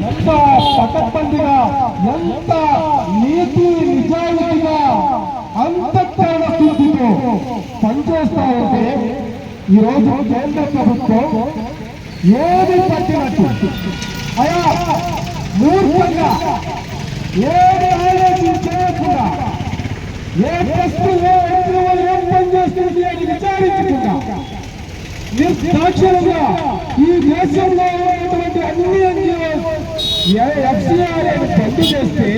ఎంత పకడ్బందీగా ఎంత నీతి నిజాయితీగా అంతఃకరణ శుద్ధితో పనిచేస్తా ఉంటే ఈరోజు కేంద్ర ప్రభుత్వం ఏది పట్టినట్టు? అయా మూర్ఖంగా ఏది ఆలోచన చేయకుండా ఏ టెస్ట్ ఏ ఇంటర్వ్యూ ఏం పనిచేస్తుంది అని విచారించకుండా నిర్దాక్షిణంగా ఈ దేశంలో ఉన్నటువంటి అన్ని ఎన్జిఓస్ ఎఫ్సిఆర్ బంద్ చేస్తే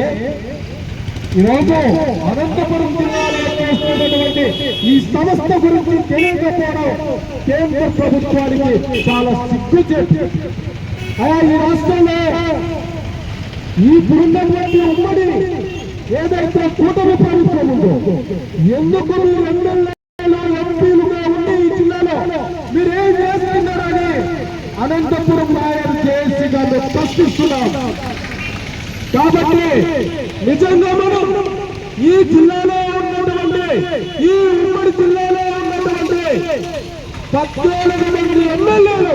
ఈరోజు అనంతపురం జిల్లాలో ఈ సంస్థ గురించి తెలియకపోవడం కేంద్ర ప్రభుత్వానికి చాలా సిగ్గు చెప్పి అలా ఈ రాష్ట్రంలో ఈ ఇప్పుడున్నటువంటి ఉమ్మడి ఏదైతే కూటమి ప్రభుత్వం ఉందో ఎందుకు మీరు ఎమ్మెల్యేలు ఎంపీలుగా ఉండి ఈ జిల్లాలో మీరు ఏం చేస్తున్నారని అనంతపురం నాయర్ జేఏసీ గారిని ప్రశ్నిస్తున్నాం. కాబట్టి నిజంగా మనం ఈ జిల్లాలో ఉన్నటువంటి ఈ ఉమ్మడి జిల్లాలో ఉన్నటువంటి పద్నాలుగు మంది ఎమ్మెల్యేలు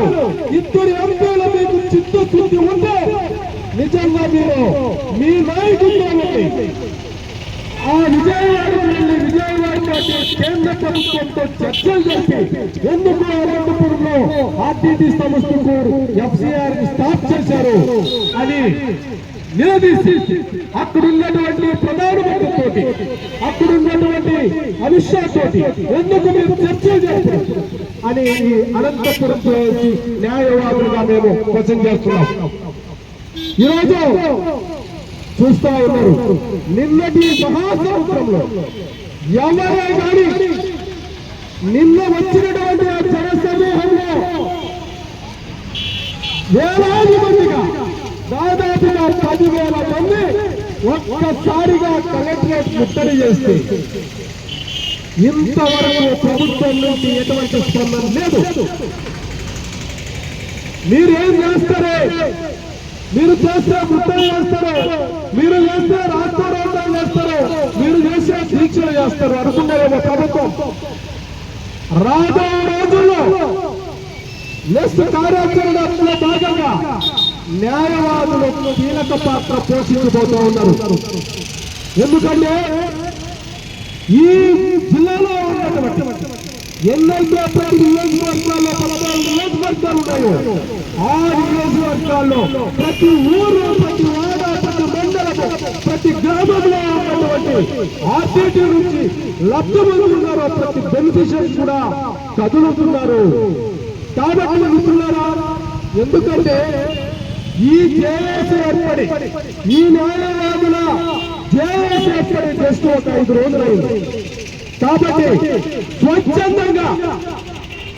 ఇద్దరు ఎంపీల మీకు చిత్తశుద్ధి ఉంటే నిజంగా మీరు మీ నాయకుడితో ఆ విజయవాడకు వెళ్ళి విజయవాడ కేంద్ర ప్రభుత్వంతో చర్చలు చేసి ఎందుకు అనంతపురంలో ఆర్టీటీ సంస్థకు ఎఫ్సిఆర్ స్టాప్ చేశారు అని నిలదీసి అక్కడ ఉన్నటువంటి ప్రధానమంత్రితోటి అక్కడ ఉన్నటువంటి అమిత్ షా తోటి ఎందుకు మీరు చర్చలు చేస్తారు అని ఈ అనంతపురం న్యాయవాదులుగా మేము క్వశ్చన్ చేస్తున్నాం. ఈరోజు చూస్తా ఉన్నారు. నిన్నటి మహాసముద్రంలో ఎవరే కానీ నిన్న వచ్చినటువంటి ఆ జన సమూహంలో వేలాది మందిగా దాదాపుగా పదివేల మంది ఒక్కసారిగా కలెక్టరేట్ ముట్టడి చేస్తే ఇంతవరకు ప్రభుత్వం నుంచి ఎటువంటి స్పందన లేదు. మీరేం చేస్తారే? మీరు చేస్తే వృత్తం చేస్తారు. మీరు చేస్తే రాష్ట్రం చేస్తారు. మీరు చేసే దీక్షలు చేస్తారు. అనుకున్నారేమో ప్రభుత్వం. రాబోయే రోజుల్లో నెక్స్ట్ కార్యాచరణలో భాగంగా న్యాయవాదులు కీలక పాత్ర పోషించబోతూ ఉన్నారు. ఎందుకంటే ఈ జిల్లాలో ఉన్నటువంటి ఎన్నైతే ప్రతి నియోజకవర్గాల్లో పదహారు నియోజకవర్గాలు ఉన్నాయో ఆ నియోజకవర్గాల్లో ప్రతి ఊరు ప్రతి వాడ ప్రతి మండలము ప్రతి గ్రామంలో ఉన్నటువంటి ఆర్టీటీ నుంచి లబ్ధి పొందుతున్నారు ప్రతి బెనిఫిషియర్స్ కూడా కదులుతున్నారు. కాబట్టి మిత్రులారా ఎందుకంటే ఈ జేఏసీ ఏర్పడి ఈ న్యాయవాదుల జేఏసీ ఏర్పడి జస్ట్ ఒక ఐదు రోజులైంది. కాబట్టి స్వచ్ఛందంగా.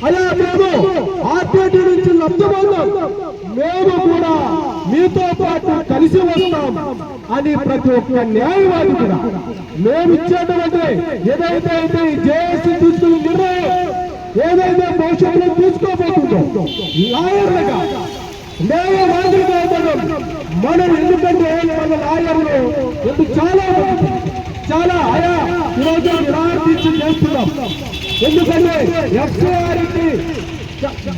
అలా మేము ఆర్టీటీ నుంచి లబ్ధి మేము కూడా మీతో పాటు కలిసి వస్తాం అని ప్రతి ఒక్క న్యాయవాది కూడా. మేము ఇచ్చేటువంటి ఏదైతే అయితే జేఏసీ తీసుకున్న నిర్ణయం ఏదైతే భవిష్యత్తులో తీసుకోబోతుందో లాయర్లుగా న్యాయవాదులుగా ఉండడం మనం ఎందుకంటే మన లాయర్లు ఎందుకు చాలా చాలా ఆయా ఈరోజు నిరాదీక్ష చేస్తున్నాం ఎందుకంటే ఎఫ్ఐఆర్కి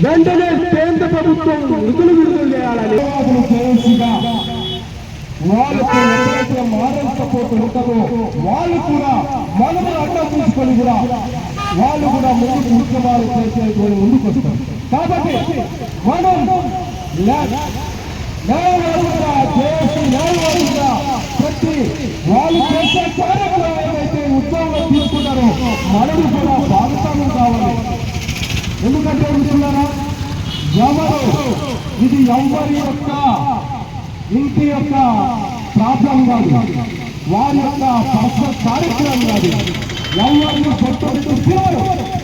వెంటనే కేంద్ర ప్రభుత్వం నిధులు విడుదల చేయాలని వాళ్ళకు ఎప్పుడైతే మోడల్ సపోర్ట్ ఉంటుందో వాళ్ళు కూడా మనం అడ్డం తీసుకొని కూడా వాళ్ళు కూడా ముందుకు ఉద్యమాలు చేసేటువంటి ముందుకు వస్తారు. కాబట్టి మనం న్యాయ- న్యాయవాదులుగా చేసి న్యాయవాదులుగా ప్రతి వాళ్ళు చేసే కార్యక్రమం ఏదైతే ఉద్యోగం తీసుకుంటారో మనము కూడా భాగస్వామ్యం కావాలి ఎందుకంటే అనుకున్నారా ఎవరు ఇది ఎవరి యొక్క ఇంటి యొక్క ప్రాబ్లం కాదు. వారి యొక్క పర్సనల్ కార్యక్రమం కాదు. ఎవరిని కొట్టుకుంటూ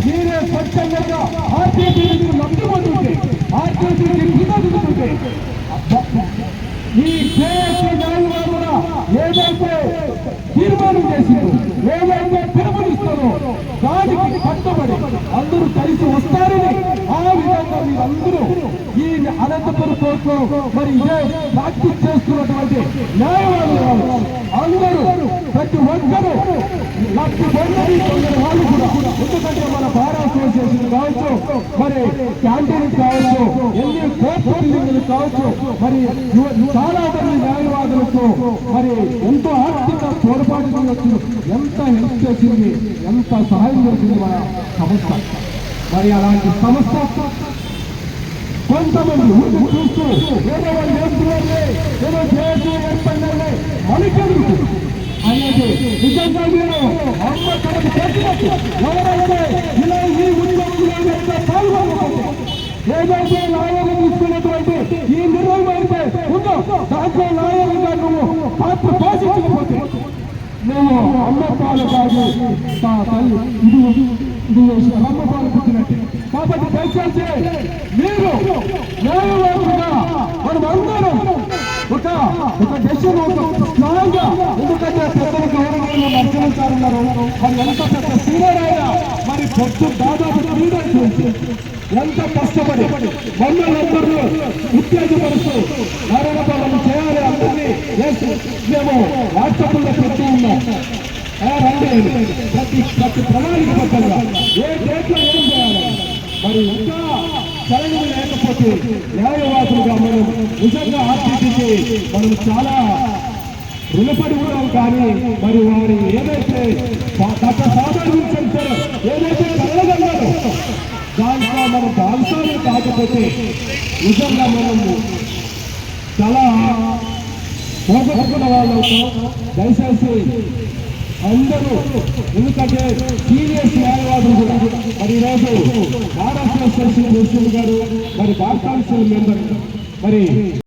మీరే స్వచ్ఛంగా ఆర్టీసీ లబ్ధి పొందుతుంటే ఆర్టీసీ కృతజ్ఞతుంటే ఈ కేఎస్సీ న్యాయంగా ఏదైతే తీర్మానం చేసిందో ఏదైతే పిలుపునిస్తారో దానికి కట్టుబడి అందరూ కలిసి వస్తారని ఆ విధంగా మీరందరూ ఈ అనంతపురం కోర్టులో మరి ఇదే ప్రాక్టీస్ చేస్తున్నటువంటి న్యాయవాదులు వాళ్ళు అందరూ ప్రతి ఒక్కరూ లక్ష పొందని కొందరు వాళ్ళు కూడా ఎందుకంటే మన బార్ అసోసియేషన్ కావచ్చు మరి క్యాంటీన్ కావచ్చు ఎన్ని కోర్టు కావచ్చు మరి చాలా మంది న్యాయవాదులకు మరి ఎంతో ఆర్థిక తోడ్పాటు చేయవచ్చు ఎంత హెల్ప్ చేసింది ఎంత సహాయం చేసింది మన సంస్థ మరి అలాంటి సంస్థ కొంతమంది ఊరిని చూస్తూ ఏదో వాళ్ళు ఏం చేయాలి ఏదో చేయాలి ఏం ఏర్పడినారులే మనకెందుకు అనేది నిజంగా మీరు అమ్మ తనకు చేసినట్టు ఎవరైతే ఇలా ఈ ఉద్యోగంలో ఏదైతే నాయకులు ఈ నిర్ణయం అయితే ఉందో దాంట్లో నాయకులుగా నువ్వు పాత్ర పోషించకపోతే అమ్మ పాలు కాదు తల్లి ఇది ఇది అమ్మ పాలు పుట్టినట్టు కాబట్టి దయచేసి మీరు న్యాయవాదులుగా మనం అందరం ఒక ఒక డెసిషన్ ఒక స్ట్రాంగ్ ఎందుకంటే పెద్దలు గౌరవంలో నరసింహారు ఉన్నారు? మరి ఎంత పెద్ద సీనియర్ అయినా మరి పొద్దు దాదాపు త్రీ ఎంత కష్టపడి మమ్మల్ని ఉత్తేజపరుస్తూ నారాయణ నారాయణపాలెం చేయాలి అందరినీ మేము వాట్సాప్లో పెట్టి ఉన్నాం. ప్రతి ప్రతి ప్రణాళిక పద్ధతిగా ఏ డేట్లో ఏం చేయాలి? మరి ఇంకా చలనం లేకపోతే న్యాయవాదులుగా మనం నిజంగా ఆర్టీసీకి మనం చాలా రుణపడి ఉన్నాం కానీ మరి వారి ఏదైతే గత సాధారణ సంఖ్యలో ఏదైతే కలగన్నారో దాంట్లో మనం భాగస్వామ్యం కాకపోతే నిజంగా మనము చాలా పోగొట్టుకున్న వాళ్ళు. దయచేసి అందరూ ఎందుకంటే సీనియర్స్ న్యాయవాదులు కూడా. మరి ఈరోజు బార్ అసోసియేషన్ ప్రెసిడెంట్ గారు మరి బార్ కౌన్సిల్ మెంబర్ మరి